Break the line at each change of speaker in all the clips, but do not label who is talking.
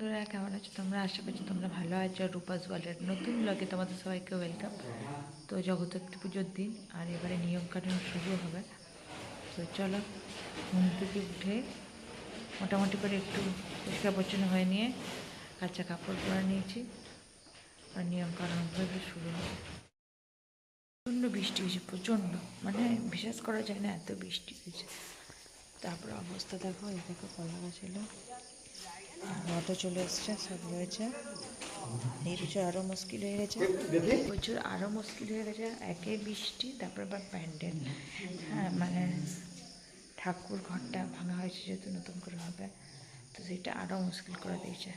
তোরা কেমন আছো তোমরা? আশা করছি তোমরা ভালো আছো। রূপাস ওয়ার্ল্ডের নতুন ব্লগে তোমাদের সবাইকে ওয়েলকাম তো জগদ্ধাত্রী পুজোর দিন, আর এবারে নিয়ম কানুন শুরু হবে। তো চলো, ঘুম থেকে উঠে মোটামুটি করে একটু পরিষ্কার পরিচ্ছন্ন হয়ে নিয়ে কাঁচা কাপড় পরে নিয়েছি, আর নিয়ম কানুনভাবে শুরু হবে। প্রচণ্ড বৃষ্টি হয়েছে, প্রচণ্ড। মানে বিশ্বাস করা যায় না, এত বৃষ্টি হয়েছে। তারপর অবস্থা দেখো, এই দেখো কলা গাছ অটো চলে এসছে সব রয়েছে এই বছর আরও মুশকিল হয়ে গেছে। বছর আরও মুশকিল হয়ে গেছে একে বৃষ্টি তারপর আবার প্যান্ডেল। হ্যাঁ মানে ঠাকুর ঘরটা ভাঙা হয়েছে যেহেতু নতুন করে হবে তো সেটা আরও মুশকিল করে দিয়েছে।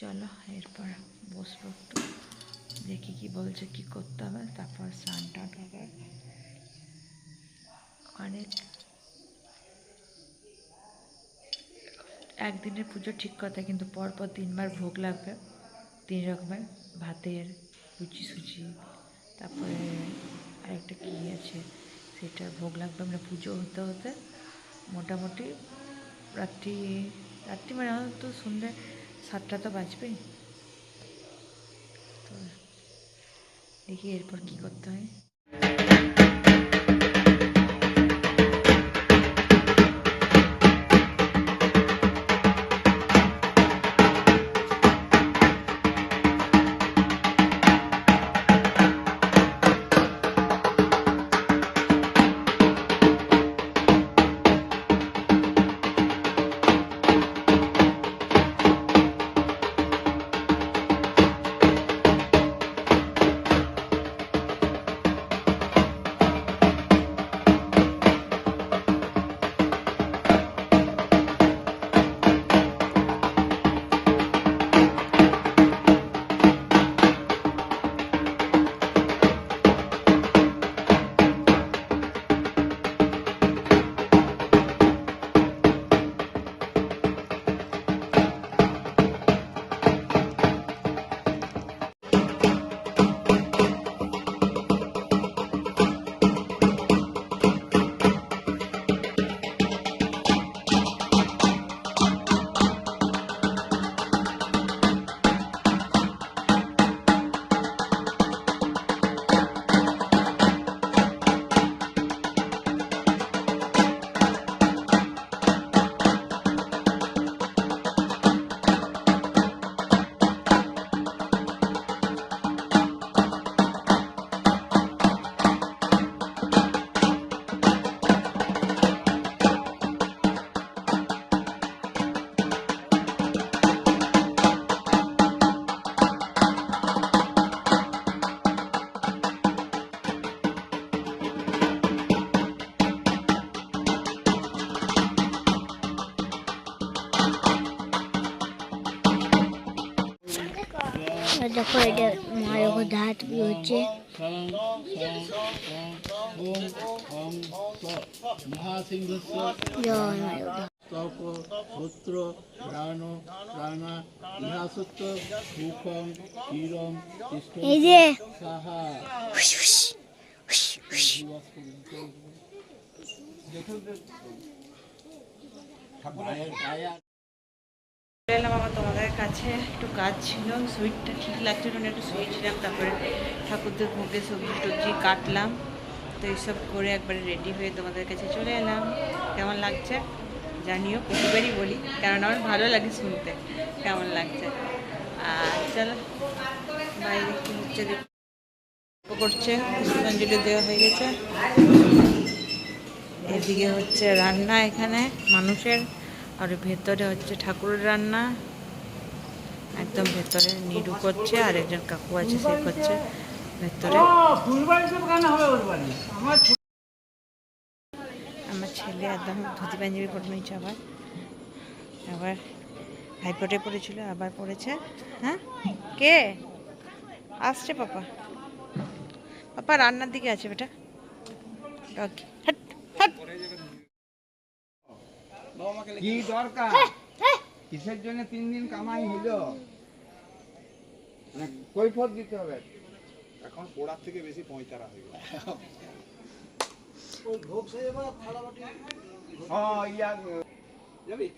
চলো এরপর বসবো একটু। দেখি কি বলছে কি করতে হবে তারপর স্নান টান হবে। অনেক একদিনের পুজো ঠিক কথা, কিন্তু পরপর তিনবার ভোগ লাগবে। তিন রকমের। ভাতের, লুচি সুচি তারপরে আরেকটা কী আছে, সেটার ভোগ লাগবে। মানে পুজো হতে হতে মোটামুটি রাত্রি রাত্রি মানে তো সন্ধ্যে সাতটা তো বাজবেই। তো দেখি এরপর কী করতে হয়।
এটা মায়ের ওপর কি হচ্ছে
তপ পুত্র প্রাণ প্রাণা ইহাসত্য মুখম ক্ষীরম
এই যে।
সাহা।
হুস,
এলাম আমার তোমাদের কাছে। একটু কাজ ছিল সুইটটা ঠিক লাগছিল না, একটু শুয়েছিলাম তারপরে ঠাকুরদের ভোগে সবজি টবজি কাটলাম। তো এইসব করে একবারে রেডি হয়ে তোমাদের কাছে চলে এলাম। কেমন লাগছে? জানিও, প্রতিবারই বলি কারণ আমার ভালো লাগে শুনতে, কেমন লাগছে? আর চলো, বাইরে কি হচ্ছে। করছে, পুষ্পাঞ্জলি দেওয়া হয়ে গেছে। এদিকে হচ্ছে রান্না এখানে, মানুষের। আর ভেতরে হচ্ছে ঠাকুরের রান্না। একদম ভেতরে নিডু করছে আর একজন কাকু আছে, সে করছে। ভেতরে আমার ছেলে একদম ধুতি পাঞ্জাবি পরে নিয়েছে আবার। আবার হাইপটে পড়েছিল, আবার পড়েছে। হ্যাঁ? কে? আসছে পাপা। পাপা রান্নার দিকে আছে বেটা। ওকে
কি দরকার? কিসের জন্য তিন দিন কামাই হলো মানে কৈফত দিতে হবে।
এখন পোড়ার থেকে বেশি পঁয়তারা হয়ে
ইয়া
যাবি?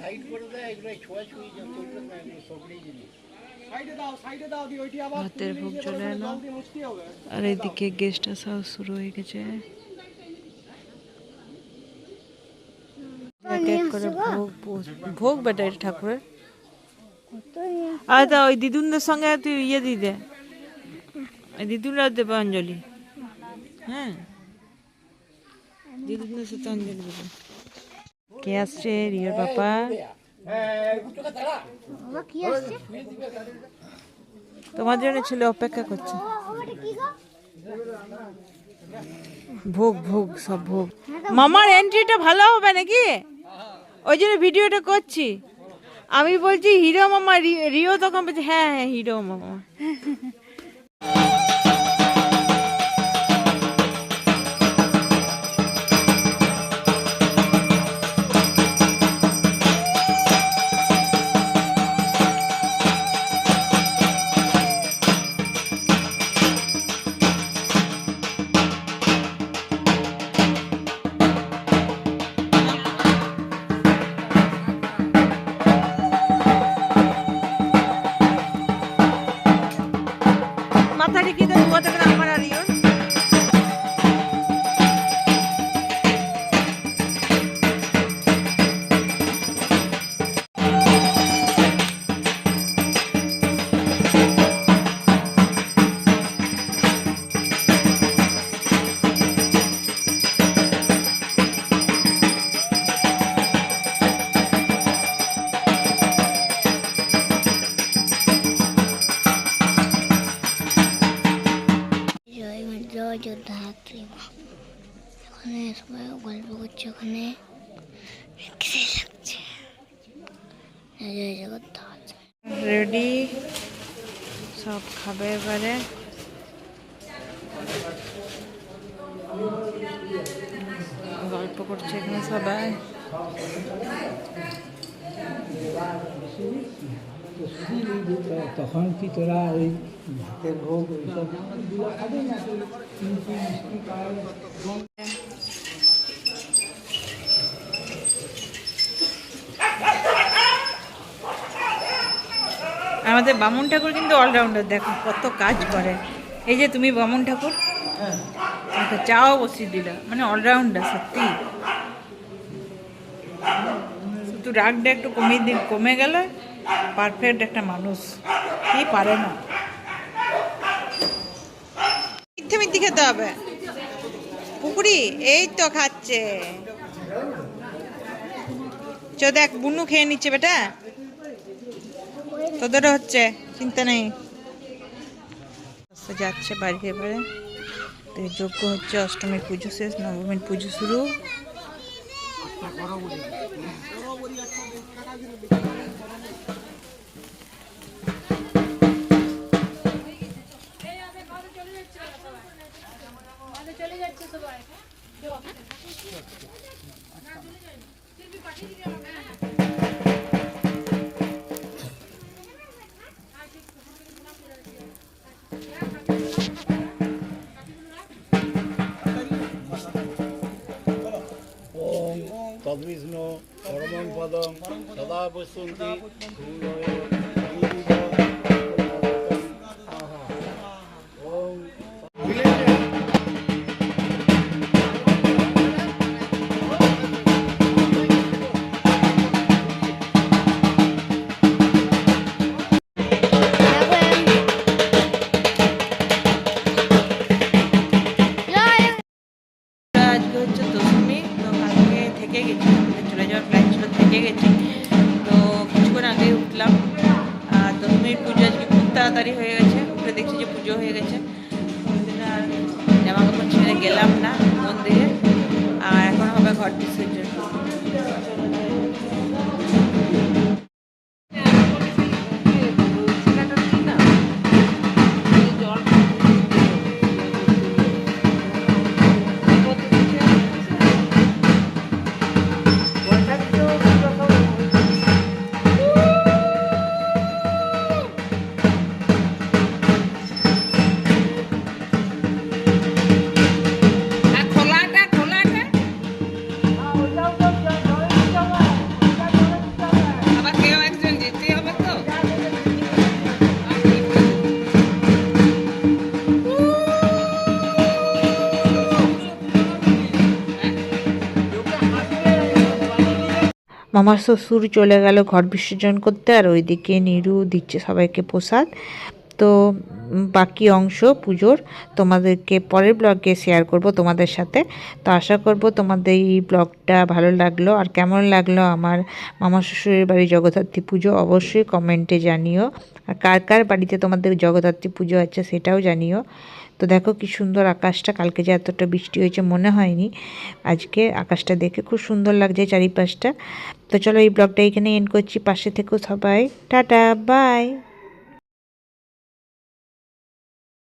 সাইড করে দেয় এগুলো ছোঁয়াছুঁয়ি যা করবে না এগুলো জিনিস।
ভাতের ভোগ চলে এলো। আর এদিকে গেস্ট আসাও শুরু হয়ে গেছে। এক করে ভোগ ভোগ বেটা এটা ঠাকুরের। আচ্ছা ওই দিদুনদের সঙ্গে তুই ইয়ে দিয়ে দে। দিদুনরা দেবে অঞ্জলি। হ্যাঁ। দিদুনদের সাথে অঞ্জলি দেবে। কে আসছে? রিয়ার বাবা।
বাবা
তোমার জন্য ছেলে অপেক্ষা করছে। ভোগ ভোগ সব ভোগ। মামার এন্ট্রিটা ভালো হবে নাকি? ওই জন্য ভিডিওটা করছি। আমি বলছি, হিরো মামা রিও তখন বলছি হ্যাঁ হ্যাঁ হিরো মামা।
সবাই গল্প করছে ওখানে
রেডি সব খাবে এবারে গল্প করছে এখানে সবাই
তখন কি তোরা ওই ভাতের ভোগ ওইসব খাবি না কিন্তু মিষ্টি পাওয়া
আমাদের বামুন ঠাকুর কিন্তু অলরাউন্ডার দেখো কত কাজ করে। এই যে তুমি বামুন ঠাকুর একটা চাও বসিয়ে দিল মানে অলরাউন্ডার সত্যি। শুধু রাগটা একটু কমিয়ে দিন কমে গেলে পারফেক্ট একটা মানুষ। কি পারে না? মিথ্যে মিথ্যে খেতে হবে। পুকুরি এই তো খাচ্ছে। চ দেখ বুনু খেয়ে নিচ্ছে বেটা। তোদেরও হচ্ছে, চিন্তা নেই। যাচ্ছে বাড়ি এবারে তো যজ্ঞ হচ্ছে, অষ্টমীর পুজো শেষ, নবমীর পুজো শুরু।
ওম তদ্বিষ্ণু পরমং পদং সদা পশ্যন্তি
মামার শ্বশুর চলে গেল ঘর বিসর্জন করতে আর ওইদিকে নিরু দিচ্ছে সবাইকে প্রসাদ। তো বাকি অংশ পুজোর তোমাদেরকে পরের ব্লগে শেয়ার করব তোমাদের সাথে। তো আশা করব তোমাদের এই ব্লগটা ভালো লাগল। আর কেমন লাগল আমার মামা শ্বশুরের বাড়ি জগদ্ধাত্রী পুজো অবশ্যই কমেন্টে জানিও। আর কার কার বাড়িতে তোমাদের জগদ্ধাত্রী পুজো আছে সেটাও জানিও। তো দেখো কি সুন্দর আকাশটা, কালকে যে এতটা বৃষ্টি হয়েছে মনে হয়নি। আজকে আকাশটা দেখে খুব সুন্দর লাগছে চারিপাশটা। তো চলো এই ব্লগটা এখানে এন্ড করছি। পাশে থেকেও সবাই। Tata bye